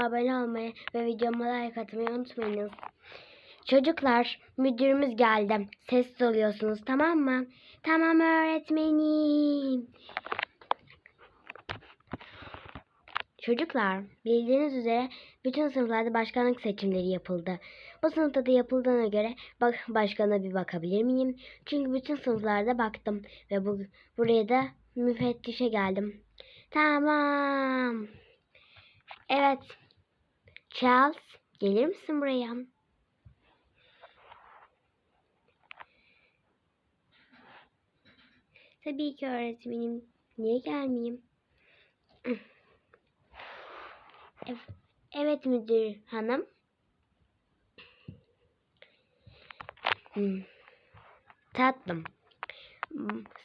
kanalıma abone olmayı ve videoma like atmayı unutmayınız. Çocuklar, müdürümüz geldi. Ses oluyorsunuz tamam mı? Tamam öğretmenim. Çocuklar, bildiğiniz üzere bütün sınıflarda başkanlık seçimleri yapıldı. Bu sınıfta da yapıldığına göre bak başkana bir bakabilir miyim? Çünkü bütün sınıflarda baktım ve bu buraya da müfettişe geldim. Tamam. Evet. Charles, gelir misin buraya? Tabii ki öğretmenim. Niye gelmeyeyim? Ev- Evet müdür hanım. Hmm. Tatlım.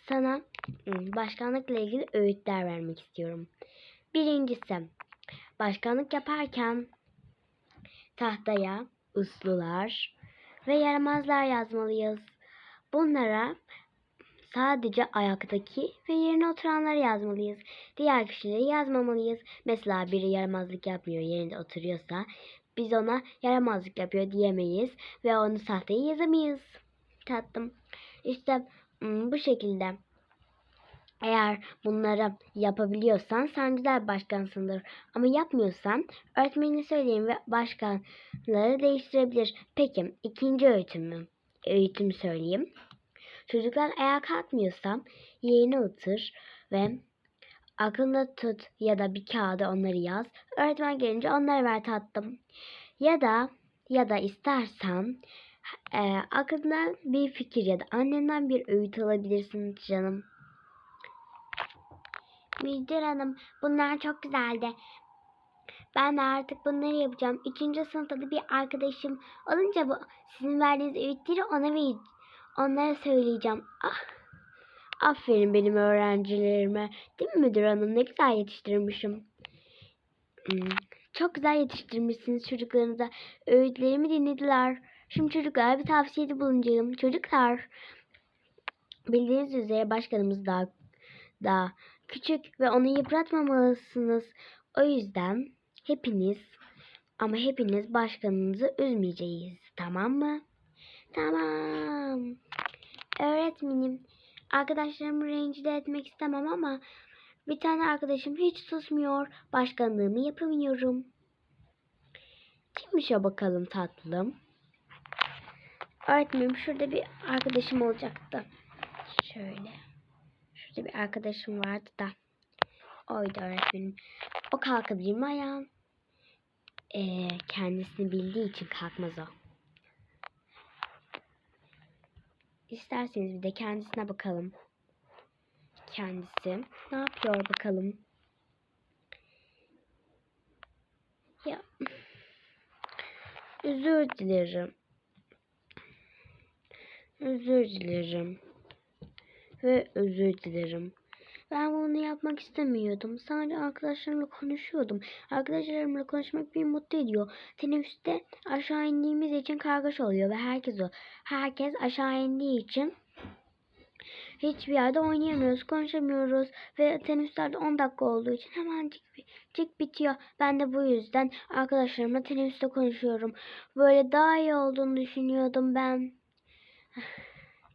Sana hmm, başkanlıkla ilgili öğütler vermek istiyorum. Birincisi, başkanlık yaparken tahtaya uslular ve yaramazlar yazmalıyız. Bunlara sadece ayaktaki ve yerine oturanları yazmalıyız. Diğer kişileri yazmamalıyız. Mesela biri yaramazlık yapmıyor yerinde oturuyorsa biz ona yaramazlık yapıyor diyemeyiz ve onu sahteyi yazamayız. Tatlım. İşte hmm, bu şekilde. Eğer bunları yapabiliyorsan sen güzel başkansındır. Ama yapmıyorsan öğretmenine söyleyin ve başkanları değiştirebilir. Peki ikinci öğütümü, öğütümü söyleyeyim. Çocuklar ayağa kalkmıyorsa yerine otur ve aklında tut ya da bir kağıda onları yaz. Öğretmen gelince onları ver tatlım. Ya da ya da istersen e, aklından bir fikir ya da annenden bir öğüt alabilirsin canım. Müdür hanım bunlar çok güzeldi. Ben de artık bunları yapacağım. Üçüncü sınıfta da bir arkadaşım olunca bu sizin verdiğiniz öğütleri ona ver, onlara söyleyeceğim. Ah, aferin benim öğrencilerime. Değil mi müdür hanım? Ne güzel yetiştirmişim. Hmm, Çok güzel yetiştirmişsiniz çocuklarınıza. Öğütlerimi dinlediler. Şimdi çocuklara bir tavsiyede bulunacağım. Çocuklar, bildiğiniz üzere başkanımız daha, daha küçük ve onu yıpratmamalısınız. O yüzden hepiniz ama hepiniz başkanınızı üzmeyeceğiz. Tamam mı? Tamam. Öğretmenim, arkadaşlarımı rencide etmek istemem ama bir tane arkadaşım hiç susmuyor. Başkanlığımı yapamıyorum. Kimmiş o bakalım tatlım? Öğretmenim şurada bir arkadaşım olacaktı. Şöyle. Şurada bir arkadaşım vardı da. Oydu öğretmenim. O kalkabilir mi ayağım? Ee, kendisini bildiği için kalkmaz o. İsterseniz bir de kendisine bakalım. Kendisi ne yapıyor bakalım. Ya özür dilerim. Özür dilerim. Ve özür dilerim. Ben bunu yapmak istemiyordum. Sadece arkadaşlarımla konuşuyordum. Arkadaşlarımla konuşmak beni mutlu ediyor. Teneffüste aşağı indiğimiz için kargaşa oluyor ve herkes o. Herkes aşağı indiği için hiçbir yerde oynayamıyoruz, konuşamıyoruz ve teneffüslerde 10 dakika olduğu için hemencik cik bitiyor. Ben de bu yüzden arkadaşlarımla teneffüste konuşuyorum. Böyle daha iyi olduğunu düşünüyordum ben.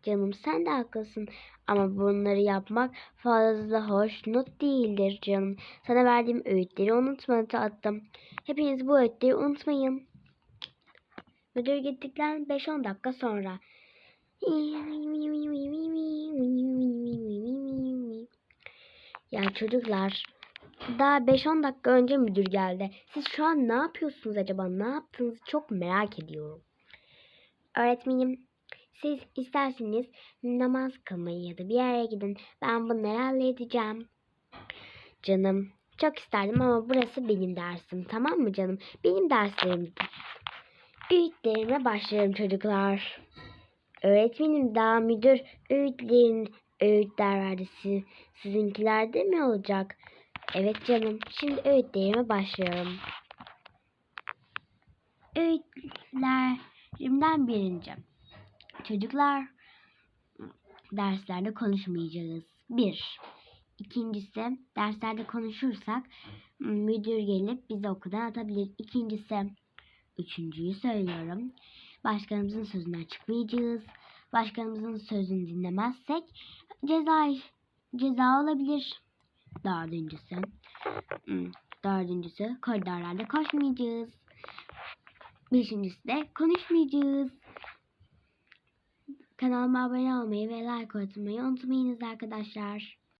Canım sen de haklısın ama bunları yapmak fazla hoşnut değildir canım. Sana verdiğim öğütleri unutma tatlım. Hepiniz bu öğütleri unutmayın. Müdür gittikten 5-10 dakika sonra. Ya çocuklar daha 5-10 dakika önce müdür geldi. Siz şu an ne yapıyorsunuz acaba? Ne yaptığınızı çok merak ediyorum. Öğretmenim siz isterseniz namaz kılmayı ya da bir yere gidin. Ben bunları halledeceğim. Canım çok isterdim ama burası benim dersim. Tamam mı canım? Benim derslerim. Öğütlerime başlarım çocuklar. Öğretmenim daha müdür öğütlerin öğütler verdi. Siz, sizinkilerde mi olacak? Evet canım. Şimdi öğütlerime başlıyorum. Öğütlerimden birinci. Çocuklar derslerde konuşmayacağız. Bir. İkincisi derslerde konuşursak müdür gelip bizi okuldan atabilir. İkincisi üçüncüyü söylüyorum. Başkanımızın sözünden çıkmayacağız. Başkanımızın sözünü dinlemezsek ceza ceza olabilir. Dördüncüsü dördüncüsü koridorlarda koşmayacağız. Beşincisi de konuşmayacağız. Kanalıma abone olmayı ve like atmayı unutmayınız arkadaşlar.